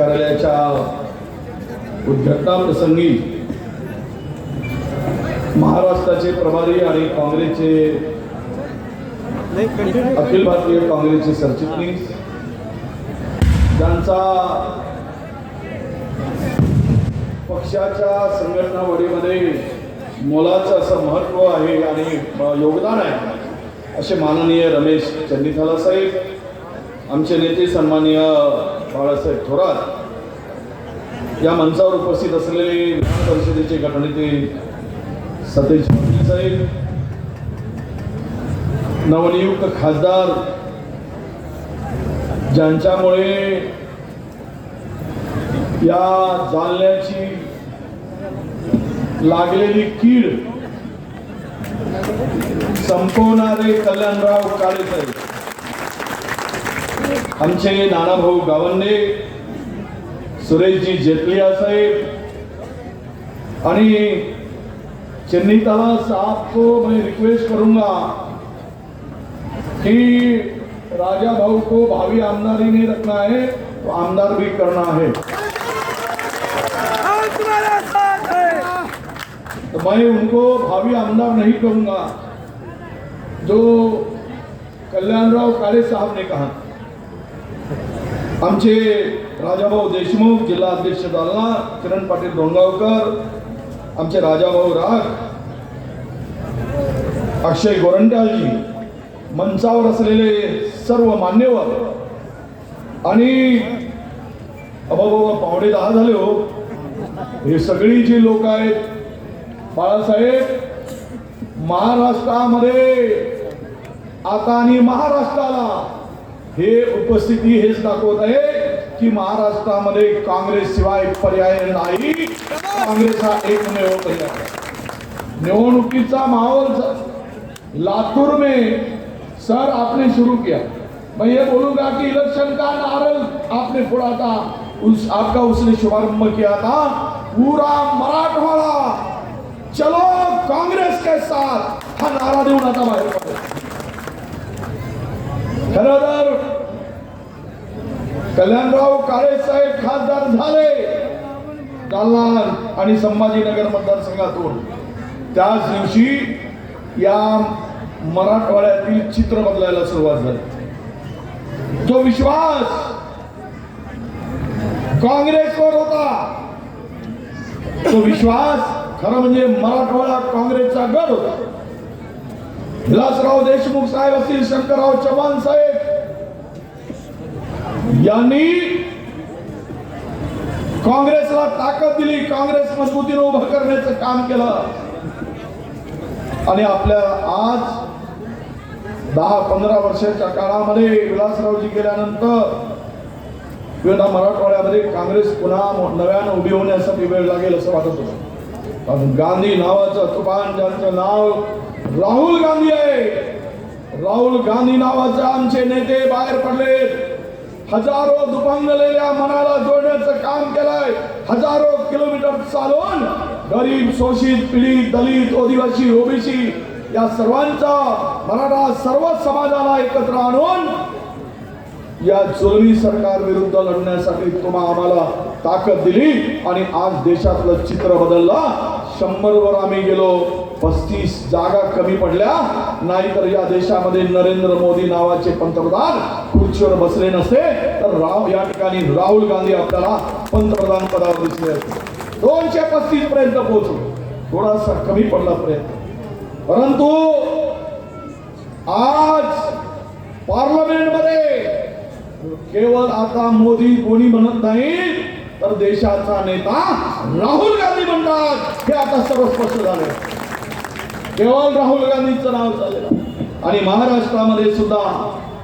कार्यालयाच्या उद्घटना प्रसंगी महाराष्ट्राचे प्रभारी आणि काँग्रेसचे अखिल भारतीय काँग्रेसचे सरचिटणीस ज्यांचा पक्षाच्या संघटना वाढीमध्ये मोलाचं असं महत्त्व आहे आणि योगदान आहे असे माननीय रमेश चंदीथाला साहेब. आमचे नेते सन्माननीय बाळासाहेब थोरात या मंचावर उपस्थित असलेले विधान परिषदेचे गटनेते सतेज पाटील साहेब नवनियुक्त खासदार ज्यांच्यामुळे या जालन्याची लागलेली कीड संपवणारे कल्याणराव काळे साहेब आमचे नानाभाऊ गावंडे सुरेशजी जेतलिया साहेब आणि चन्नीताला साहब को मैं रिक्वेस्ट करूंगा कि राजा भाऊ को भावी आमदारी नहीं रखना है तो आमदार भी करना है है तो मैं उनको भावी आमदार नहीं कहूंगा जो कल्याणराव काळे साहब ने कहा आमचे राजाभाऊ देशमुख जिल्हा अध्यक्ष जालना किरण पाटील डोंगावकर आमचे राजाभाऊ राग अक्षय गोरंट्यालजी मंचावर असलेले सर्व मान्यवर आणि अबाबाबा पावणे दहा झाले हो. हे सगळी जी लोक आहेत बाळासाहेब महाराष्ट्रामध्ये आता आणि महाराष्ट्राला हे उपस्थिती हेच दाखवत आहे की महाराष्ट्रामध्ये काँग्रेस शिवाय पर्याय नाही. काँग्रेस हा एकमेव पर्याय निवडणुकीचा माहोल लातूर में सर आपने शुरू किया. मैं ये बोलूंगा कि इलेक्शन का नारल आपने फोड़ा था. उस आपका उसने शुभारंभ किया था. पूरा मराठवाडा चलो काँग्रेस के साथ. हा नारा देऊन आता बाहेर खरं तर कल्याणराव काळे साहेब खासदार झाले. जालना आणि संभाजीनगर मतदारसंघातून. त्याच दिवशी या मराठवाड्यातील चित्र बदलायला सुरुवात झाली. जो विश्वास काँग्रेसवर होता तो विश्वास खरं म्हणजे मराठवाडा काँग्रेसचा गड होता. विलासराव देशमुख साहेब असतील शंकरराव चव्हाण साहेब. यांनी काँग्रेसला ताकद दिली काँग्रेस मजबूतीने उभं करण्याचं काम केलं. आणि आपल्या आज दहा पंधरा वर्षाच्या काळामध्ये विलासरावजी गेल्यानंतर वेळा मराठवाड्यामध्ये काँग्रेस पुन्हा नव्यानं उभी होण्यासाठी वेळ लागेल असं वाटत होतं. कारण गांधी नावाचं तुफान ज्यांचं नाव राहुल गांधी आहे. राहुल गांधी नावाचे आमचे नेते बाहेर पडले. हजारो दुपांगलेल्या मनाला जोडण्याचं काम केलंय. हजारो किलोमीटर चालून गरीब शोषित पीडित दलित आदिवासी ओबीसी या सर्वांचा मराठा सर्व समाजाला एकत्र आणून या जुलमी सरकार विरुद्ध लढण्यासाठी तुम्हा आम्हाला ताकद दिली आणि आज देशातलं चित्र बदलला. शंभर वर आम्ही गेलो. पस्तीस जागा कमी पडल्या. नाहीतर या देशामध्ये नरेंद्र मोदी नावाचे पंतप्रधान खुर्चीवर बसले नसते. तर राव या ठिकाणी राहुल गांधी आपल्याला पंतप्रधान पदावर दिसले असते दोनशे पस्तीस पर्यंत पोहोचलो. थोडासा कमी पडला प्रयत्न. परंतु आज पार्लमेंटमध्ये केवळ आता मोदी कोणी म्हणत नाही तर देशाचा नेता राहुल गांधी म्हणतात. हे आता सर्व स्पष्ट झाले केवळ राहुल गांधीचं नाव चाललेलं आणि महाराष्ट्रामध्ये सुद्धा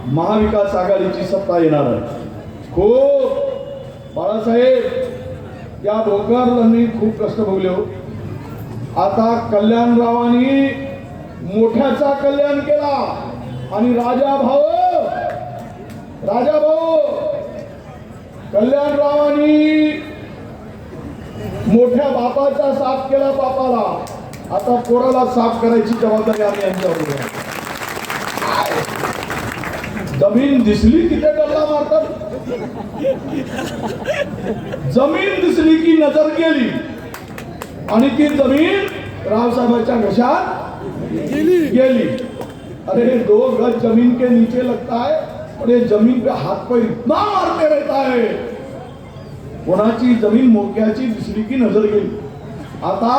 महाविकास आघाडीची सत्ता येणार आहे. खूप. बाळासाहेब या भोकरलांनी खूप कष्ट भोगले हो. आता कल्याणरावांनी मोठ्याचा कल्याण केला. आणि राजा भाऊ राजा भाऊ कल्याणरावांनी मोठ्या बापाचा साफ केला बापाला. आता पोराला साफ करायची जबाबदारी आम्ही यांच्यावर. जमीन दिसली की ते डल्ला मारतात? जमीन दिसली की नजर गेली. आणि ती जमीन रावसाहेबांच्या घशात गेली. अरे दो गज जमीन के नीचे लगता है और ये जमीन पे हाथ पर इतना मारते रहता है कोणाची जमीन मोक्याची दिसली की नजर गेली? आता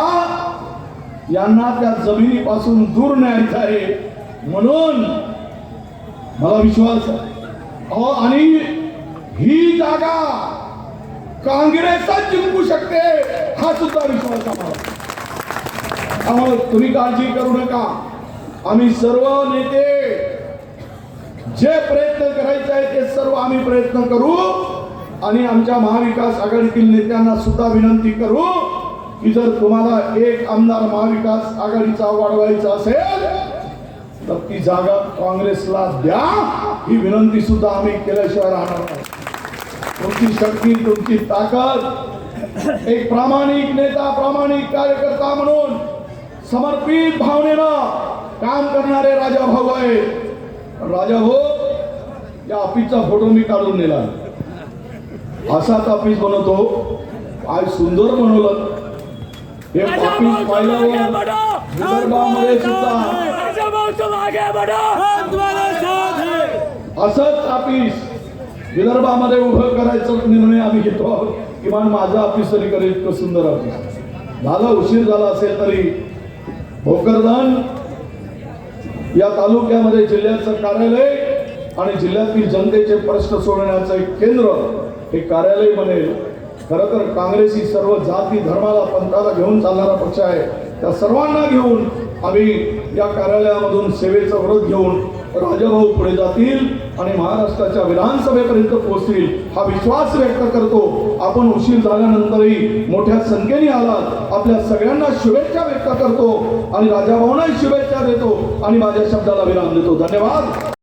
यांना त्या जमिनीपासून दूर न्यायचं आहे म्हणून मला विश्वास आहे. आणि ही जागा काँग्रेसच जिंकू शकते हा सुद्धा विश्वास आम्हाला त्यामुळे तुम्ही काळजी करू नका. आम्ही सर्व नेते जे प्रयत्न करायचे आहे ते सर्व आम्ही प्रयत्न करू. आणि आमच्या महाविकास आघाडीतील नेत्यांना सुद्धा विनंती करू की जर तुम्हाला एक आमदार महाविकास आघाडीचा वाढवायचा असेल तर ती जागा काँग्रेसला द्या. ही विनंती सुद्धा आम्ही केल्याशिवाय राहणार नाही. तुमची शक्ती तुमची ताकद एक प्रामाणिक नेता प्रामाणिक कार्यकर्ता म्हणून समर्पित भावनेनं काम करणारे राजा भाऊ आहे राजा भाऊ या ऑफिसचा फोटो मी काढून नेला असाच ऑफिस बनवतो. आज सुंदर बनवलं. हे ऑफिस पाहिल्यावर विदर्भामध्ये सुद्धा असंच ऑफिस विदर्भामध्ये उभं करायचा निर्णय आम्ही घेतो किमान माझं ऑफिस तरी करेल इतकं सुंदर ऑफिस झाला उशीर झाला असेल तरी. भोकरदन या तालुक्यामध्ये जिल्ह्याचं कार्यालय आणि जिल्ह्यातील जनतेचे प्रश्न सोडवण्याचं एक केंद्र हे कार्यालय बनेल. खरं तर काँग्रेस ही सर्व जाती धर्माला पंथाला घेऊन चालणारा पक्ष आहे. त्या सर्वांना घेऊन आम्ही या कार्यालयामधून सेवेचा व्रत घेऊन राजाभाऊ पुढे जातील आणि महाराष्ट्राच्या विधानसभेपर्यंत पोहोचतील हा विश्वास व्यक्त करतो. आपण उशीर झाल्यानंतरही मोठ्या संख्येने आलात. आपल्या सगळ्यांना शुभेच्छा व्यक्त करतो आणि राजाभाऊंनाही शुभेच्छा देतो आणि माझ्या शब्दाला विराम देतो. धन्यवाद.